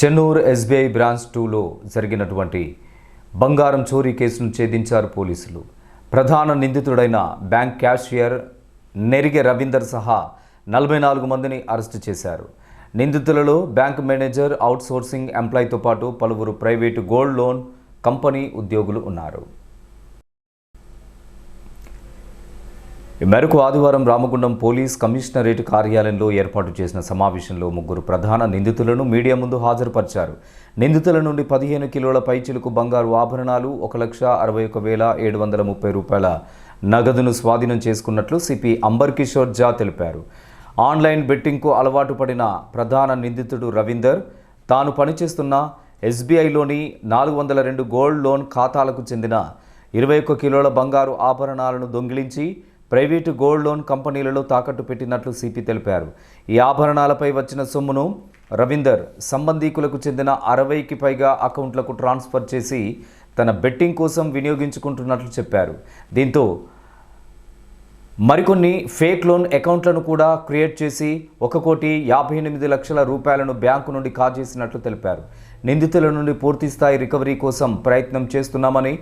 Chennur SBI branch టూలో జరిగినటువంటి బంగారం చోరీ కేసును ఛేదించారు పోలీసులు. ప్రధాన నిందితుడైన బ్యాంక్ క్యాషియర్ నెరిగె రవీందర్ సహా నలభై నాలుగు మందిని అరెస్టు చేశారు. నిందితులలో బ్యాంక్ మేనేజర్ అవుట్సోర్సింగ్ ఎంప్లాయ్తో పాటు పలువురు ప్రైవేటు గోల్డ్ లోన్ కంపెనీ ఉద్యోగులు ఉన్నారు. ఈ మేరకు ఆదివారం రామగుండం పోలీస్ కమిషనరేట్ కార్యాలయంలో ఏర్పాటు చేసిన సమావేశంలో ముగ్గురు ప్రధాన నిందితులను మీడియా ముందు హాజరుపరిచారు. నిందితుల నుండి పదిహేను కిలోల పైచిలకు బంగారు ఆభరణాలు ఒక లక్ష అరవై ఒక వేల ఏడు వందల ముప్పై రూపాయల నగదును స్వాధీనం చేసుకున్నట్లు సిపి అంబర్ కిషోర్ జా తెలిపారు. ఆన్లైన్ బెట్టింగ్కు అలవాటు పడిన ప్రధాన నిందితుడు రవీందర్ తాను పనిచేస్తున్న ఎస్బీఐలోని నాలుగు వందల రెండు గోల్డ్ లోన్ ఖాతాలకు చెందిన ఇరవై ఒక్క కిలోల బంగారు ఆభరణాలను దొంగిలించి ప్రైవేటు గోల్డ్ లోన్ కంపెనీలలో తాకట్టు పెట్టినట్లు సిపి తెలిపారు. ఈ ఆభరణాలపై వచ్చిన సొమ్మును రవీందర్ సంబంధీకులకు చెందిన అరవైకి పైగా అకౌంట్లకు ట్రాన్స్ఫర్ చేసి తన బెట్టింగ్ కోసం వినియోగించుకుంటున్నట్లు చెప్పారు. దీంతో మరికొన్ని ఫేక్ లోన్ అకౌంట్లను కూడా క్రియేట్ చేసి ఒక కోటి యాభై ఎనిమిది లక్షల రూపాయలను బ్యాంకు నుండి కాజేసినట్లు తెలిపారు. నిందితుల నుండి పూర్తిస్థాయి రికవరీ కోసం ప్రయత్నం చేస్తున్నామని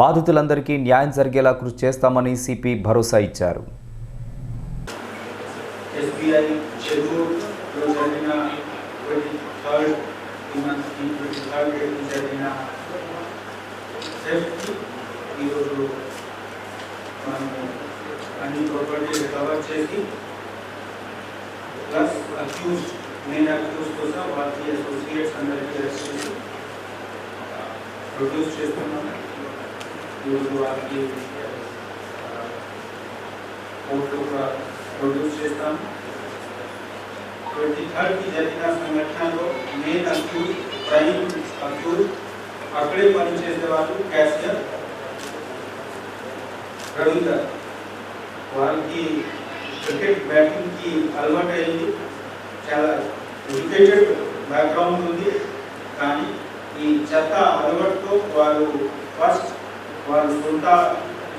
బాధితులందరికీ న్యాయం జరిగేలా కృషి చేస్తామని సిపి భరోసా ఇచ్చారు. ఈరోజు మనము అన్ని ప్రాపర్టీ రికవర్ చేసి ప్లస్ అక్యూజ్ మెయిన్ అక్యూజ్ కోసం వాళ్ళకి అసోసియేట్స్ అందరికీ అరెస్ట్ చేసి ప్రొడ్యూస్ చేస్తున్నాము ఈరోజు వాళ్ళకి కోర్టు కూడా ప్రొడ్యూస్ చేస్తాము ట్వంటీ థర్డ్కి జరిగిన సంఘటనలో మెయిన్ అక్యూజ్ ప్రైమ్ అక్యూజ్ అక్కడే పనిచేసే వాళ్ళు క్యాషియర్ రవీందర్. వారికి క్రికెట్ బ్యాటింగ్కి అలవాటు అయింది. చాలా ఎడ్యుకేటెడ్ బ్యాక్గ్రౌండ్ ఉంది. కానీ ఈ చెత్త అలవాటుతో వారు ఫస్ట్ వారు సొంత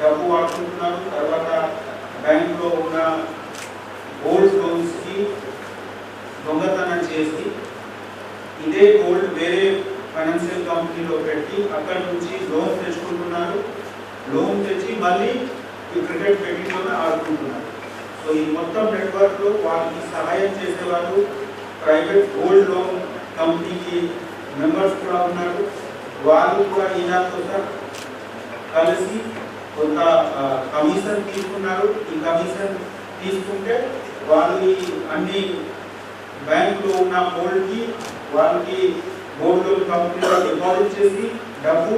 డబ్బు వాడుకుంటున్నారు. తర్వాత బ్యాంకులో ఉన్న గోల్డ్ లోన్స్కి దొంగతనం చేసి ఇదే గోల్డ్ వేరే ఫైనాన్షియల్ కంపెనీలో పెట్టి అక్కడి నుంచి లోన్ తెచ్చుకుంటున్నారు. లోన్ తెచ్చి మళ్ళీ ఈ క్రికెట్ బెట్టింగ్లోనే సో ఈ మొత్తం నెట్వర్క్లో వాళ్ళకి సహాయం చేసేవారు ప్రైవేట్ గోల్డ్ లోన్ కంపెనీకి మెంబర్స్ కూడా ఉన్నారు. వాళ్ళు కూడా ఈనాతో సార్ కలిసి కొంత కమిషన్ తీసుకున్నారు. ఈ కమిషన్ తీసుకుంటే వాళ్ళు అన్ని బ్యాంకులో ఉన్న గోల్డ్కి వాళ్ళకి గోల్డ్ లోన్ కంపెనీలో డిపాజిట్ చేసి డబ్బు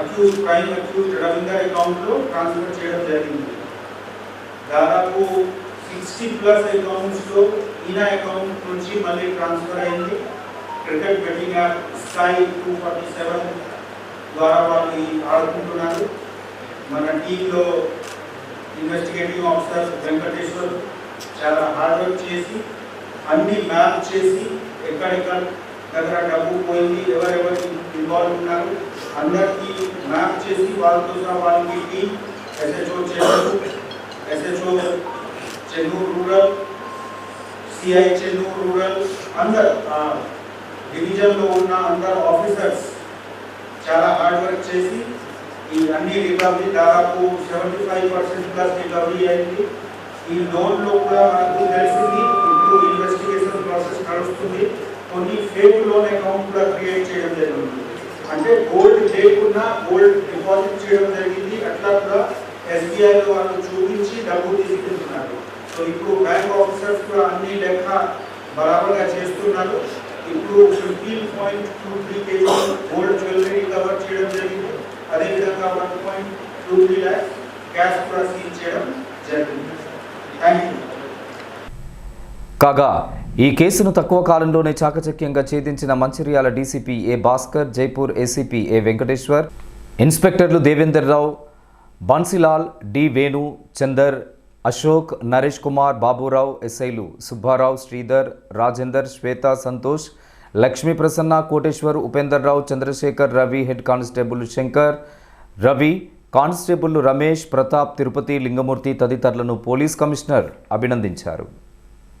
అక్యూజ్ ప్రైమ్ అక్యూజ్ రవీందర్ అకౌంట్లో ట్రాన్స్ఫర్ చేయడం జరిగింది. దాదాపు సిక్స్టీ ప్లస్ అకౌంట్స్లో ఈయన అకౌంట్ నుంచి మళ్ళీ ట్రాన్స్ఫర్ అయింది. Cricket betting app sky two forty seven ద్వారా వాళ్ళు ఆడుకుంటున్నారు. మన టీంలో ఇన్వెస్టిగేటివ్ ఆఫీసర్ వెంకటేశ్వర్ చాలా హార్డ్ వర్క్ చేసి అన్ని మ్యాప్ చేసి ఎక్కడెక్కడ దగ్గర డబ్బు పోయింది ఎవరెవరు ఇన్వాల్వ్ ఉన్నారు అందరికీ మ్యాప్ చేసి వాళ్ళతో వాళ్ళకి టీం ఎస్హెచ్ఓ చేశారు. SHO Chennur rural CI Chennur rural అందరు డివిజన్లో ఉన్న అందరు ఆఫీసర్స్ చాలా హార్డ్ వర్క్ చేసి ఈ అన్ని రికవరీ దాదాపు seventy five percent plus recovery అయింది. ఈ లోన్లో కూడా మనకు తెలిసింది ఇప్పుడు ఇన్వెస్టిగేషన్ ప్రాసెస్ నడుస్తుంది. కొన్ని ఫేక్ లోన్ అకౌంట్ కూడా క్రియేట్ చేయడం జరిగింది. అంటే గోల్డ్ లేకున్నా గోల్డ్ డిపాజిట్ చేయడం జరిగింది. అట్లా కూడా ఎస్బీఐలో వాళ్ళు చూపించి డబ్బు తీసుకుంటున్నారు. సో ఇప్పుడు బ్యాంక్ ఆఫీసర్స్ కూడా అన్ని లెక్క బరాబర్గా చేస్తున్నారు. ఇప్పుడు fifteen point two three KG gold jewellery cover చేయడం జరిగింది. అదేవిధంగా one point two three lakhs cash కూడా సీజ్ చేయడం జరిగింది. థ్యాంక్ యూ కాగా ఈ కేసును తక్కువ కాలంలోనే చాకచక్యంగా ఛేదించిన Mancherial DCP A Bhaskar Jaipur ACP A Venkateshwar ఇన్స్పెక్టర్లు Devender Rao Bansilal D Venu Chander Ashok Naresh Kumar Baburao ఎస్ఐలు Subbarao Sridhar Rajender Shweta Santosh Lakshmi Prasanna Koteshwar Upender Rao Chandrashekar Ravi head constable Shankar Ravi constable Ramesh Pratap Tirupati Lingamurthy తదితరులను police commissioner అభినందించారు.